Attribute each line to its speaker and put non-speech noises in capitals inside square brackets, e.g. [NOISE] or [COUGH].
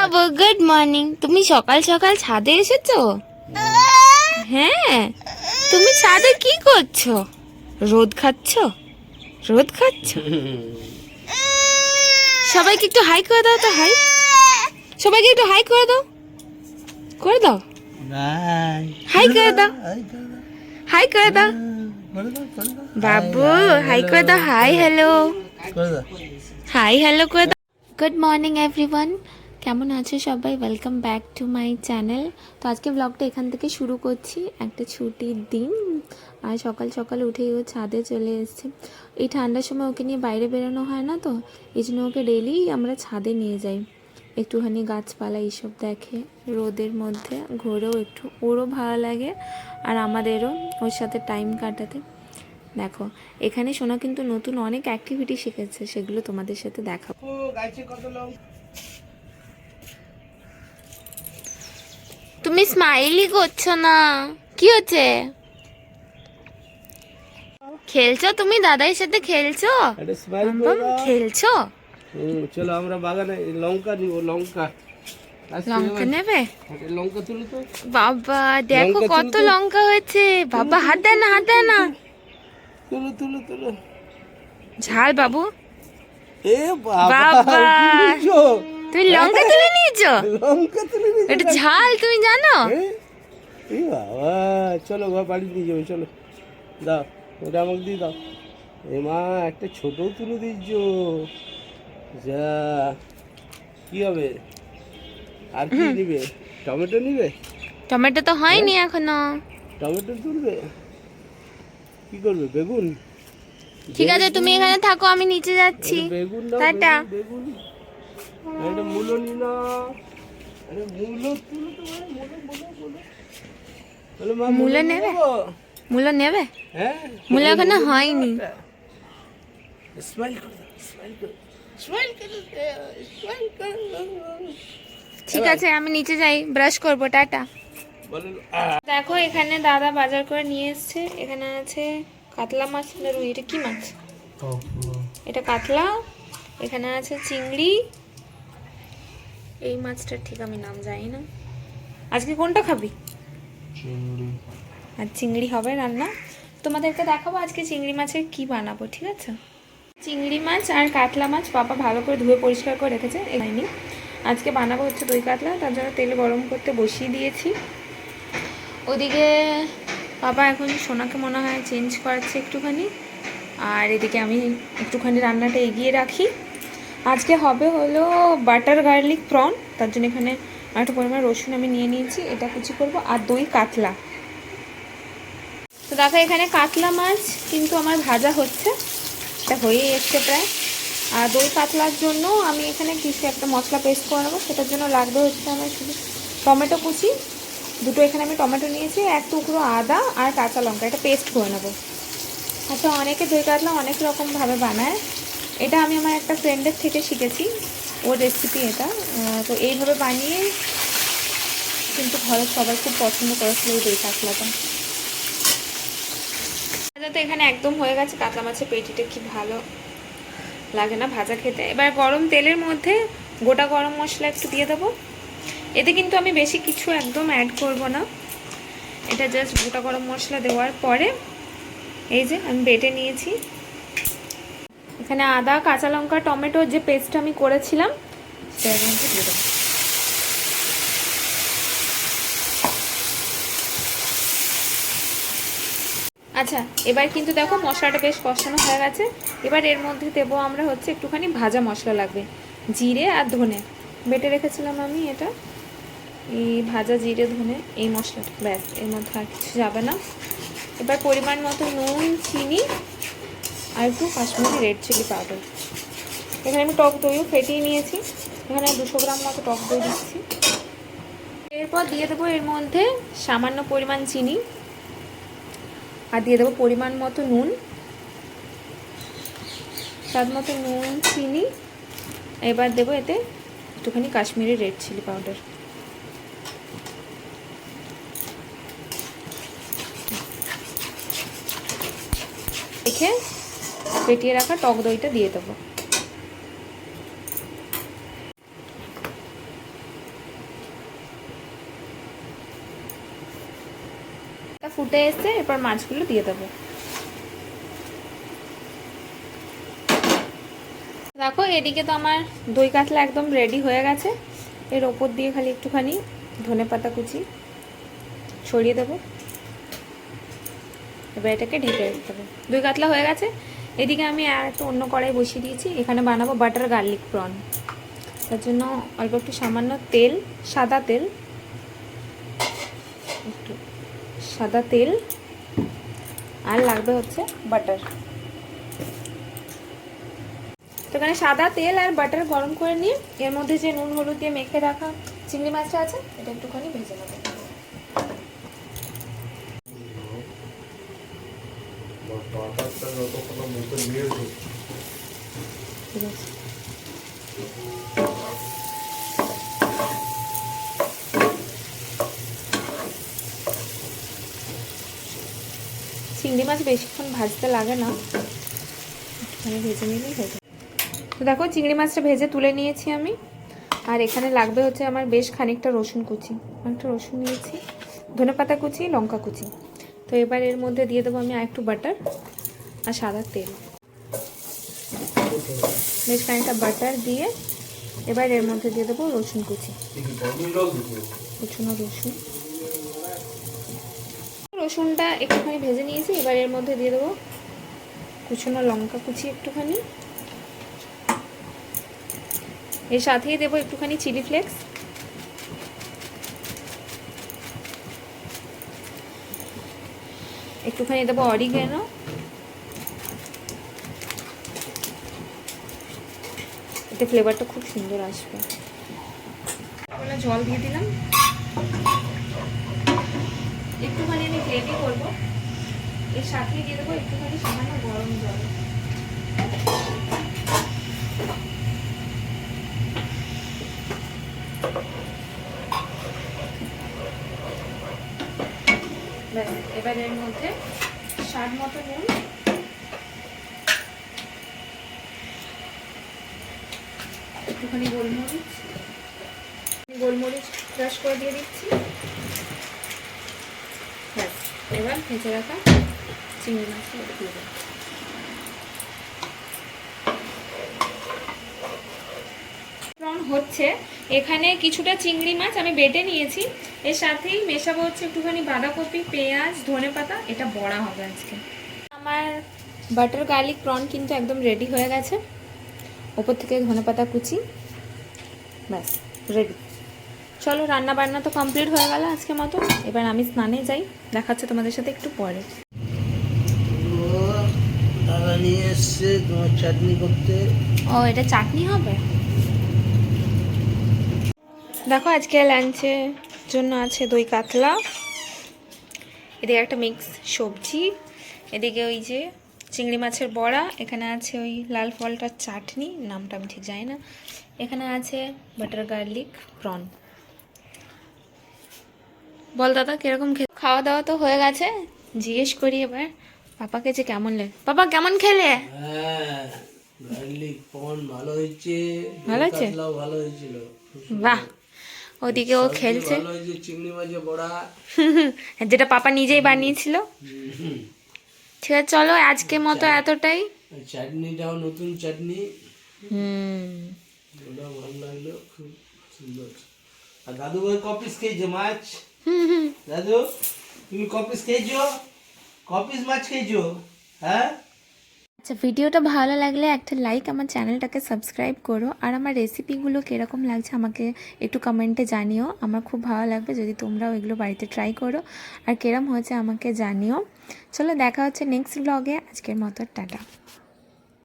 Speaker 1: বাবু good morning তুমি সকাল সকাল ছাদে এসেছ? হ্যাঁ। তুমি ছাদে কি করছ? রোদ খাচ্ছ? রোদ খাচ্ছ? সবাইকে একটু হাই করে দাও তো হাই সবাইকে একটু হাই করে দাও। করে দাও।
Speaker 2: বাই
Speaker 1: হাই করে দাও।
Speaker 2: হাই করে দাও।
Speaker 1: হাই করে দাও।
Speaker 2: করে দাও করে দাও।
Speaker 1: বাবু হাই করে দাও। হাই হ্যালো হাই হ্যালো করে দাও। গুড মর্নিং এভরিওয়ান কেমন আছো সবাই? Welcome back to my channel তো আজকে ব্লগটা এখান থেকে শুরু করছি। একটা ছুটির দিন। আর সকাল সকাল উঠেই ও ছাদে চলে এসছে। এই ঠান্ডার সময় ওকে নিয়ে বাইরে বেরোনো হয় না তো? এই জন্য ওকে ডেলি আমরা ছাদে নিয়ে যাই। একটুখানি গাছপালা এইসব দেখে রোদের মধ্যে ঘোরেও একটু। ওরও ভালো লাগে আর আমাদেরও ওর সাথে টাইম কাটাতে। দেখো, এখানে সোনা কিন্তু নতুন অনেক অ্যাক্টিভিটি শিখেছে। সেগুলো তোমাদের সাথে দেখাবো। তুমি স্মাইলি করছ না। কি হচ্ছে? খেলছো? তুমি দাদার সাথে খেলছো? খেলছো?
Speaker 2: চলো আমরা বাগানে লঙ্কা নিব লঙ্কা।
Speaker 1: লঙ্কা নেবে?
Speaker 2: লঙ্কা তুলো তো।
Speaker 1: বাবা দেখো কত লঙ্কা হয়েছে। বাবা হাত দেয় না হাত দেয় না।
Speaker 2: তুলো তুলো তুলো
Speaker 1: ঝাল বাবু।
Speaker 2: এ বাবা
Speaker 1: বাবা। তুমি লঙ্কা তুলে নিয়েছো?
Speaker 2: লঙ্কা তুলে নিয়েছো
Speaker 1: এটা ঝাল তুমি জানো?
Speaker 2: এ? এ বাবা চলো ঘর বাড়ি দিয়ে যাবে চলো। দাও ওটা আমাকে দিয়ে দাও। এ মা একটা ছোট তুলে দিচ্ছ যা কি হবে? আর কি নিবে টমেটো নিবে?
Speaker 1: টমেটো তো হয়নি এখনও।
Speaker 2: টমেটো তুলবে? কি করবে বেগুন?
Speaker 1: ঠিক আছে তুমি এখানে থাকো আমি নিচে যাচ্ছি। টাটা।
Speaker 2: বেগুন। এটা মূলো নি না। আরে মূলো তুলো তো ভাই, মূলো মূলো মূলো। বলো মা
Speaker 1: মূলো নেবে? মূলো নেবে?
Speaker 2: হ্যাঁ।
Speaker 1: মূলো এখনও হয়নি।
Speaker 2: স্মাইল করো স্মাইল করো। স্মাইল করো স্মাইল করো
Speaker 1: ঠিক আছে আমি নিচে যাই ব্রাশ করব টাটা। দেখো এখানে দাদা বাজার করে নিয়ে এসছে। এখানে আছে কাতলা মাছ না রুই এটা কি মাছ? এটা কাতলা এখানে আছে চিংড়ি এই মাছটার ঠিক আমি নাম জানি না। আজকে কোনটা খাবি? আর চিংড়ি হবে রান্না? তোমাদেরকে দেখাবো আজকে চিংড়ি মাছের কি বানাবো ঠিক আছে? চিংড়ি মাছ আর কাতলা মাছ পাপা ভালো করে ধুয়ে পরিষ্কার করে রেখেছে এখানে আজকে বানাবো হচ্ছে দই কাতলা তার জন্য তেল গরম করতে বসিয়ে দিয়েছি। ওদিকে বাবা এখন সোনাকে মনে হয় চেঞ্জ করাচ্ছে একটুখানি আর এদিকে আমি একটুখানি রান্নাটা এগিয়ে রাখি। আজকে হবে হলো বাটার গার্লিক প্রন, তার জন্য এখানে একটা পরিমাণ রসুন আমি নিয়ে নিয়েছি, এটা কুচি করব, আর দই কাতলা। তো দেখো, এখানে কাতলা মাছ কিন্তু আমার ভাজা হচ্ছে, এটা হয়েই এসছে প্রায়। আর দই কাতলার জন্য আমি এখানে কিছু একটা মশলা পেস্ট করে নেব সেটার জন্য লাগবে হচ্ছে আমার শুধু টমেটো কুচি। দুটো এখানে আমি টমেটো নিয়েছি, এক টুকরো আদা আর কাঁচা লঙ্কা, এটা পেস্ট করে নেব। আচ্ছা অনেকে দই কাতলা অনেক রকমভাবে বানায় এটা আমি আমার একটা ফ্রেন্ডের থেকে শিখেছি, ওর রেসিপি এটা। তো এইভাবে বানিয়ে কিন্তু ঘরের সবাই খুব পছন্দ করেছিল এই দই তো এখানে একদম হয়ে গেছে, কাতলা মাছের পেটিটা কি ভালো লাগে না ভাজা খেতে। এবার গরম তেলের মধ্যে গোটা গরম মশলা একটু দিয়ে দেবো। এতে কিন্তু আমি বেশি কিছু একদম অ্যাড করব না। এটা জাস্ট গোটা গরম মশলা দেওয়ার পরে এই যে আমি বেটে নিয়েছি। এখানে আদা, কাঁচা লঙ্কা টমেটোর যে পেস্ট আমি করেছিলাম আচ্ছা এবার কিন্তু দেখো মশলাটা বেশ কষানো হয়ে গেছে। এবার এর মধ্যে দেবো আমরা হচ্ছে একটুখানি ভাজা মশলা লাগবে, জিরে আর ধনে। বেটে রেখেছিলাম আমি এটা, এই ভাজা জিরে, ধনে, এই মশলাটা, ব্যাস, এর মধ্যে আর কিছু যাবে না। এবার পরিমাণ মতো নুন, চিনি আর একটু কাশ্মীরি রেড চিলি পাউডার এখানে আমি টক দইও ফেটিয়ে নিয়েছি। এখানে দুশো গ্রাম মতো টক দই দিচ্ছি। এরপর দিয়ে দেবো এর মধ্যে সামান্য পরিমাণ চিনি। আর দিয়ে দেবো পরিমাণ মতো নুন। স্বাদ মতো নুন, চিনি। এবার দেবো এতে একটুখানি কাশ্মীরি রেড চিলি পাউডার রেখে ফেটিয়ে রাখা টক দইটা দিয়ে দেবো। ফুটে এসে এরপর মাছগুলো দিয়ে দেবো। দেখো, এদিকে তো আমার দই কাতলা একদম রেডি হয়ে গেছে। এর ওপর দিয়ে খালি একটুখানি ধনে পাতা কুচি ছড়িয়ে দেবো। এবার এটাকে ঢেকে রাখতে হবে দই কাতলা হয়ে গেছে। এদিকে আমি আর একটা অন্য কড়াই বসিয়ে দিয়েছি। এখানে বানাবো বাটার গার্লিক প্রন তার জন্য অল্প একটু সামান্য তেল, সাদা তেল, একটু সাদা তেল, আর লাগবে হচ্ছে বাটার তো এখানে সাদা তেল আর বাটার গরম করে নিয়ে, এর মধ্যে যে নুন, হলুদ দিয়ে মেখে রাখা চিংড়ি মাছটা আছে, এটা একটুখানি ভেজে নেব। ঠিক চিংড়ি মাছ বেশিক্ষণ ভাজতে লাগে না। একটুখানি ভেজে নিলেই হয়ে যায়। তো দেখো, চিংড়ি মাছটা ভেজে তুলে নিয়েছি আমি। আর এখানে লাগবে হচ্ছে আমার বেশ খানিকটা রসুন কুচি। অনেকটা রসুন নিয়েছি ধনে পাতা কুচি, লঙ্কা কুচি। তো এবার এর মধ্যে দিয়ে দেবো আমি আর একটু বাটার আর সাদা তেল। বেশ খানিকটা বাটার দিয়ে এবার এর মধ্যে দিয়ে দেবো রসুন কুচি। কুচুনো রসুন। রসুনটা একটুখানি ভেজে নিয়েছি, এবার এর মধ্যে দিয়ে দেবো কুচুনো লঙ্কা কুচি একটুখানি। এর সাথেই দেবো একটুখানি চিলি ফ্লেক্স। একটুখানি দেবো অরিগেনো। এতে ফ্লেভারটা খুব সুন্দর আসবে। জল দিয়ে দিলাম। একটুখানি আমি গ্রেভি করব। এর সাথেই দিয়ে দেবো একটুখানি সামান্য গরম জল। এবার এর মধ্যে স্বাদ মতো নুন একটুখানি গোলমরিচ। গোলমরিচ ক্রাশ করে দিয়ে দিচ্ছি। ব্যাস, এবার ভেজে রাখা চিংড়ি মাছটা দিয়ে প্রন হচ্ছে। এখানে কিছুটা চিংড়ি মাছ আমি বেটে নিয়েছি। এর সাথেই মেশাবো হচ্ছে একটুখানি বাঁধাকপি, পেঁয়াজ ধনে পাতা এটা বড়া হবে আজকে। আমার বাটার গার্লিক প্রন কিন্তু একদম রেডি হয়ে গেছে। ওপর থেকে ধনে পাতা কুচি। ব্যাস রেডি চলো রান্না বান্না তো কমপ্লিট হয়ে গেল আজকে মতো। এবার আমি স্নানে যাই দেখাচ্ছে তোমাদের সাথে একটু পরে।
Speaker 2: দাদা নিয়ে এসছে তোমার চাটনি করতে।
Speaker 1: ও এটা চাটনি হবে? দেখো আজকে লাঞ্চের জন্য আছে দই কাতলা। এদিকে একটা মিক্স সবজি। এদিকে ওই যে চিংড়ি মাছের বড়া এখানে আছে ওই লাল ফলটার চাটনি নামটা আমি ঠিক জানি না। এখানে আছে বাটার গার্লিক প্রন বল দাদা কীরকম খাওয়া দাওয়া তো হয়ে গেছে। জিজ্ঞেস করি এবার পাপাকে যে কেমন লাগে পাপা কেমন খেলে?
Speaker 2: হ্যাঁ ভালো হয়েছে
Speaker 1: ভালো হয়েছে?
Speaker 2: ভালো হয়েছিল।
Speaker 1: বাহ! ওদিকে ও খেলছে।
Speaker 2: চিংড়ি মাছের বড়া। [LAUGHS]
Speaker 1: যেটা পাপা নিজেই বানিয়েছিল। ঠিক আছে চলো আজকে মতো এতটাই।
Speaker 2: আর চাটনিটাও নতুন চাটনি।
Speaker 1: হুম।
Speaker 2: ওটাও ভালো লাগল খুব সুন্দর। আর দাদু ভাই কপিস খেয়েছে? মাছ?
Speaker 1: হুম হুম।
Speaker 2: দাদু তুমি কপিস খেয়েছো? কপিস মাছ খেয়েছো? হ্যাঁ?
Speaker 1: আচ্ছা ভিডিওটা ভালো লাগলে একটা লাইক আমার চ্যানেলটাকে সাবস্ক্রাইব করো। আর আমার রেসিপিগুলো কীরকম লাগছে আমাকে একটু কমেন্টে জানিও। আমার খুব ভালো লাগবে যদি তোমরাও এগুলো বাড়িতে ট্রাই করো। আর কীরম হয়েছে আমাকে জানিও। চলো দেখা হচ্ছে নেক্সট ব্লগে আজকের মতো, টাটা।